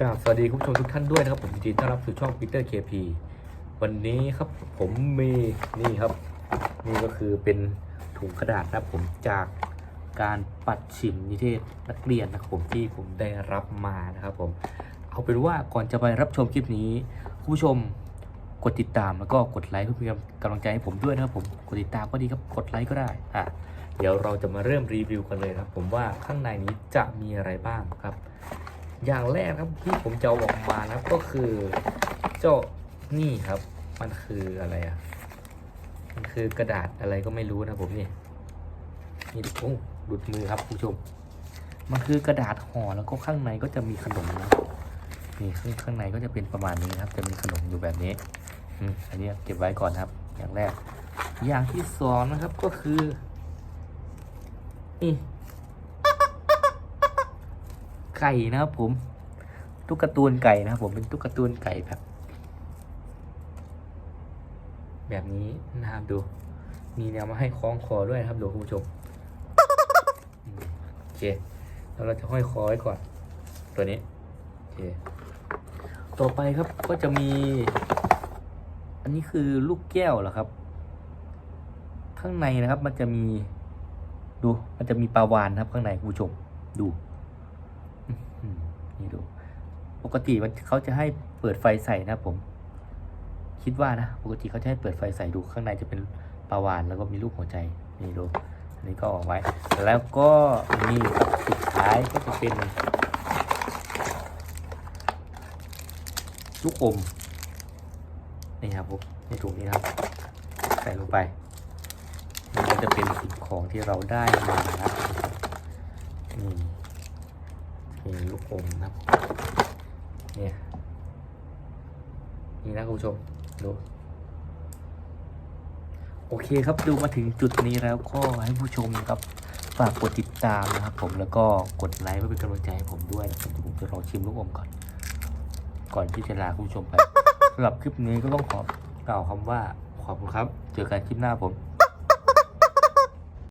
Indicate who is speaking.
Speaker 1: กราบสวัสดีคุณผู้ชมทุกท่านด้วยนะครับ ผมยินดีต้อนรับสู่ช่อง Peter KP วันนี้ครับผมมีนี่ครับ นี่ก็คือเป็นถุงกระดาษนะครับผมจากการปัดฉิมนิเทศนักเรียนนะครับผมที่ผมได้รับมานะครับผมเอาเป็นว่าก่อนจะไปรับชมคลิปนี้คุณผู้ชมกดติดตามแล้วก็กดไลค์เพื่อเป็นกำลังใจให้ผมด้วยนะครับผมกดติดตามก็ดีครับกดไลค์ก็ได้อะเดี๋ยวเราจะมาเริ่มรีวิวกันเลยครับ ผมว่าข้างในนี้จะมีอะไรบ้างครับ อย่างแรกครับที่ผมจะอออกมานะครับก็คือเจ้านี่ครับ มันคืออะไรอะมันคือกระดาษอะไรก็ไม่รู้นะผมนี่นี่ดูโอ้หลุดมือครับคุณผู้ชม มันคือกระดาษห่อแล้วก็ข้างในก็จะมีขนมนะนี่ข้างข้างในก็จะเป็นประมาณนี้ครับ จะมีขนมอยู่แบบนี้อืมอันนี้เก็บไว้ก่อนครับ อย่างแรก อย่างที่สองนะครับก็คือนี่ ไก่นะครับผม ตุ๊กตาตูนไก่นะครับผมเป็นตุ๊กตาตูนไก่แบบ แบบนี้นะครับดู มีแนวมาให้คล้องคอด้วยนะครับดูคุณผู้ชมโอเคแล้วเราจะห้อยคอไว้ก่อน ตัวนี้โอเคต่อไปครับก็จะมี อันนี้คือลูกแก้วเหรอครับ ข้างในนะครับมันจะมี ดู มันจะมีปลาวานนะครับข้างในคุณผู้ชมดู นี่ดู ปกติมันเขาจะให้เปิดไฟใส่นะผม คิดว่านะ ปกติเขาจะให้เปิดไฟใส่ดูข้างในจะเป็นปลาวานแล้วก็มีรูปหัวใจ นี่ดูอันนี้ก็ออกไว้ แล้วก็นี่ครับสุดท้ายก็จะเป็นลูกอมนี่ครับผมในถุงนี้ครับ ใส่ลงไปนี่ก็จะเป็นสิ่งของที่เราได้มานะครับนี่ มีลูกอมนะครับ เนี่ยนี่นะคุณผู้ชมดูโอเคครับดูมาถึงจุดนี้แล้วก็ให้ผู้ชมนะครับฝากกดติดตามนะครับ ผมแล้วก็กดไลค์เพื่อเป็นกำลังใจให้ผมด้วยนะครับผมจะลองชิมลูกอมก่อน ก่อนที่จะลาคุณผู้ชมไปสำหรับคลิปนี้ก็ต้องขอกล่าวคำว่าขอบคุณครับ เจอกันคลิปหน้าผม